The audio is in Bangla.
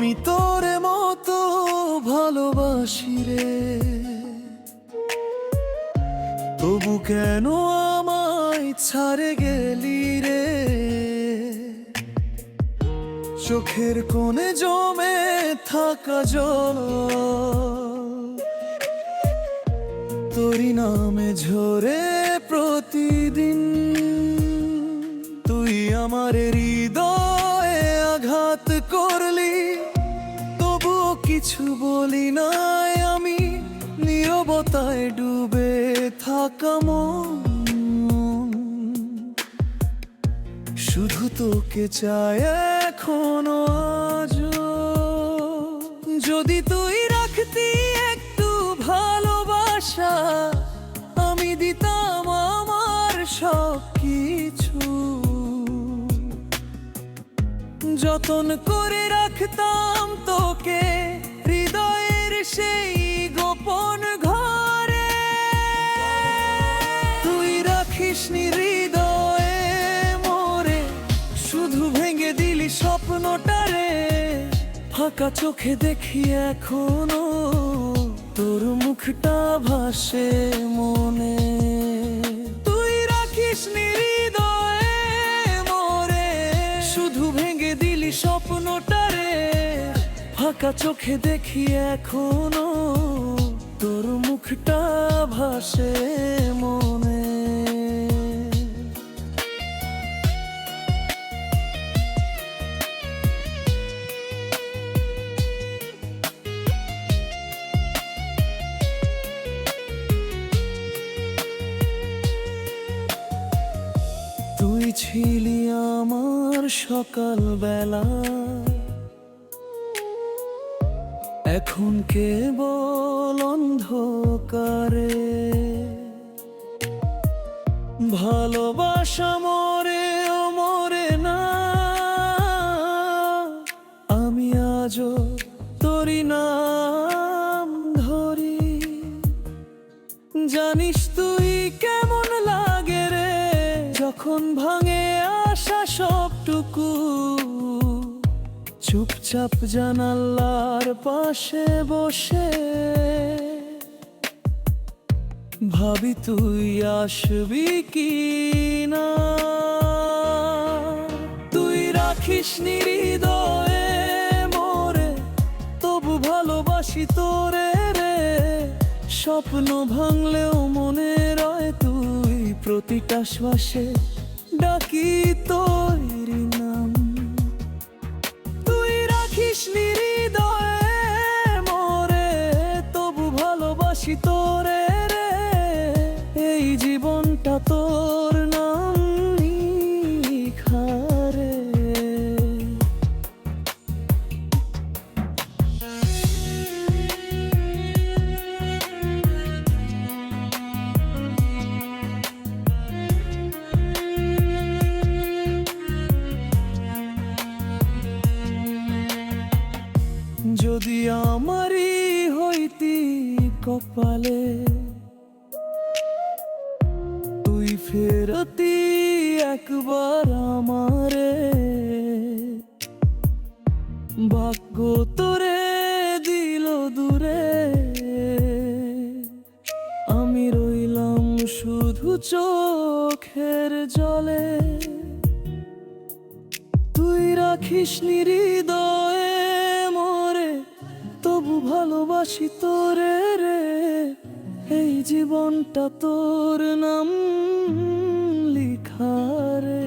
আমি তোরে মতো ভালোবাসি রে। তবু কেন আমায় ছাড়ে গেলি রে? চোখের কোণে জমে থাকা জল। তোরি নামে ঝরে প্রতিদিন। তুই আমার হৃদয়ে আঘাত করলি তবু কিছু বলি নাই আমি। নীরবতায় ডুবে থাকা মন। শুধু তোকে চায় এখনও আজ যদি তুই রাখতি একটু ভালোবাসা, আমি দিতাম আমার সব কিছু যতন করে রাখতাম তোকে, হৃদয়ের সেই গোপন ঘরে। তুই রাখিস হৃদয়ে মোরে, শুধু ভেঙে দিলি স্বপ্নটারে। ফাঁকা চোখে দেখি এখনও তোর মুখটা ভাসে মনে। তুই রাখিস নি ফাঁকা চোখে দেখি এখনও তোর মুখটা ভাসে মনে। তুই ছিলি আমার সকাল বেলা এখন কেবল অন্ধকারে। ভালোবাসা মরে ও মরে না। আমি আজও তোরি নাম ধরি। জানিস তুই কেমন লাগে রে? যখন ভাঙে আসা সবটুকু। চুপচাপ জানালার পাশে বসে। ভাবি, তুই আসবি কি না? তুই রাখিস নি হৃদয়ে মোরে, তবু ভালোবাসি তোরে রে। স্বপ্ন ভাঙলেও মনে রয় তুই প্রতিটা শ্বাসে। ডাকি তোরি ভালোবাসি তোরে রে এই জীবনটা তোর নাম লিখারে যদি আমারই হইতি কপালে। তুই ফেরতি একবার আমারে। ভাগ্য তোরে দিল দূরে। আমি রইলাম শুধু চোখের জলে। তুই রাখিস নি হৃদয়ে মোরে তবু ভালোবাসি তোরে রে এই জীবনটা তোর নাম লিখা রে।